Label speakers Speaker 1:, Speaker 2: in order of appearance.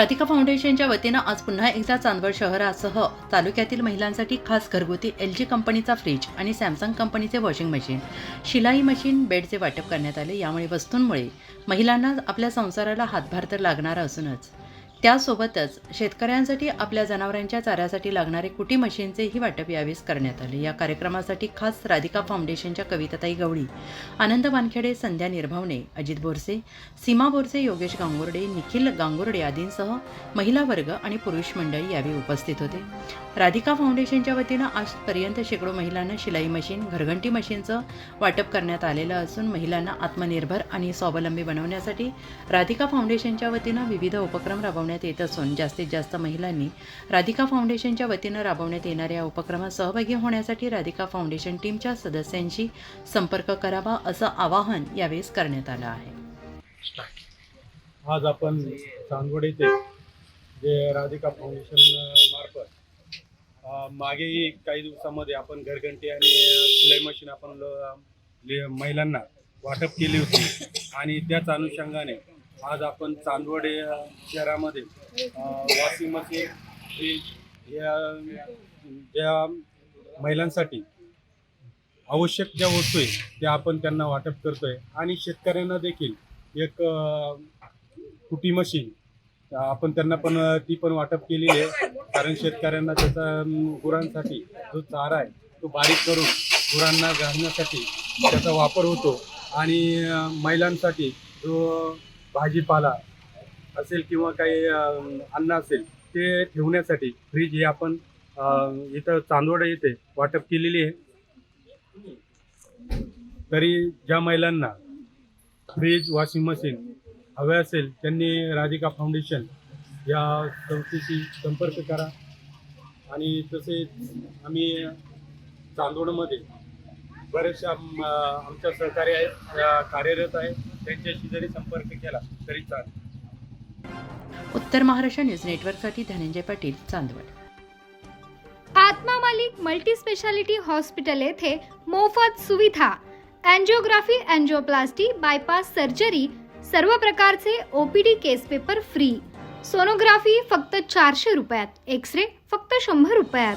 Speaker 1: राधिका फाउंडेशनच्या वतीनं आज पुन्हा एकदा चांदवड शहरासह तालुक्यातील महिलांसाठी खास घरगुती एल जी कंपनीचा फ्रीज आणि सॅमसंग कंपनीचे वॉशिंग मशीन शिलाई मशीन बेडचे वाटप करण्यात आले. यामुळे वस्तूंमुळे महिलांना आपल्या संसाराला हातभार तर लागणारा असूनच त्यासोबतच शेतकऱ्यांसाठी आपल्या जनावरांच्या चाऱ्यासाठी लागणारे कुटी मशीनचेही वाटप यावेळेस करण्यात आले. या कार्यक्रमासाठी खास राधिका फाउंडेशनच्या कविताताई गवळी आनंद वानखेडे संध्या निर्भावणे अजित बोरसे सीमा बोरसे योगेश गांगुर्डे निखिल गांगुर्डे आदींसह महिला वर्ग आणि पुरुष मंडळी यावेळी उपस्थित होते. राधिका फाउंडेशनच्या वतीनं आजपर्यंत शेकडो महिलांना शिलाई मशीन घरघंटी मशीनचं वाटप करण्यात आलेलं असून महिलांना आत्मनिर्भर आणि स्वावलंबी बनवण्यासाठी राधिका फाउंडेशनच्या वतीनं विविध उपक्रम राबवण्यात येत असून जास्तीत जास्त महिलांनी राधिका फाउंडेशनच्या वतीनं राबवण्यात येणाऱ्या या उपक्रमात सहभागी होण्यासाठी राधिका फाउंडेशन टीमच्या सदस्यांशी संपर्क करावा असं आवाहन यावेळेस करण्यात आलं आहे.
Speaker 2: आज आपण चांदवड येथे जे राधिका फाउंडेशन मार्फत मागेही काही दिवसामध्ये आपण घरघंटी आणि शिलाई मशीन आपण महिलांना वाटप केली होती आणि त्याच अनुषंगाने आज आपण चांदवड या शहरामध्ये वॉशिंग मशीन फ्रीज या ज्या महिलांसाठी आवश्यक ज्या वस्तू आहेत त्या आपण त्यांना वाटप करतोय. आणि शेतकऱ्यांना देखील एक कुटी मशीन आपण त्यांना पण ती पण वाटप केलेली आहे. कारण शेतकऱ्यांना त्याचा गुरांसाठी जो चारा आहे तो बारीक करून गुरांना घालण्यासाठी त्याचा वापर होतो. आणि महिलांसाठी जो भाजीपाला असेल किंवा काही अन्न असेल ते ठेवण्यासाठी फ्रीज हे आपण इथं चांदवड येथे वाटप केलेली आहे. तरी ज्या महिलांना फ्रीज वॉशिंग मशीन हवे असेल त्यांनी राधिका फाउंडेशन या संस्थेशी संपर्क करा. आणि तसेच आम्ही चांदोडमध्ये बरेचशा आम- आमच्या सहकारी आहेत कार्यरत आहेत त्यांच्याशी जरी संपर्क केला तरी चालेल.
Speaker 1: उत्तर महाराष्ट्र न्यूज नेटवर्कसाठी Dhananjay Patil Chandwad.
Speaker 3: Atma Malik multi speciality hospital येथे मोफत सुविधा अँजिओग्राफी अँजिओप्लास्टी बायपास सर्जरी सर्व प्रकारचे OPD case paper free. Sonography फक्त चारशे रुपयात एक्स रे फक्त शंभर रुपयात.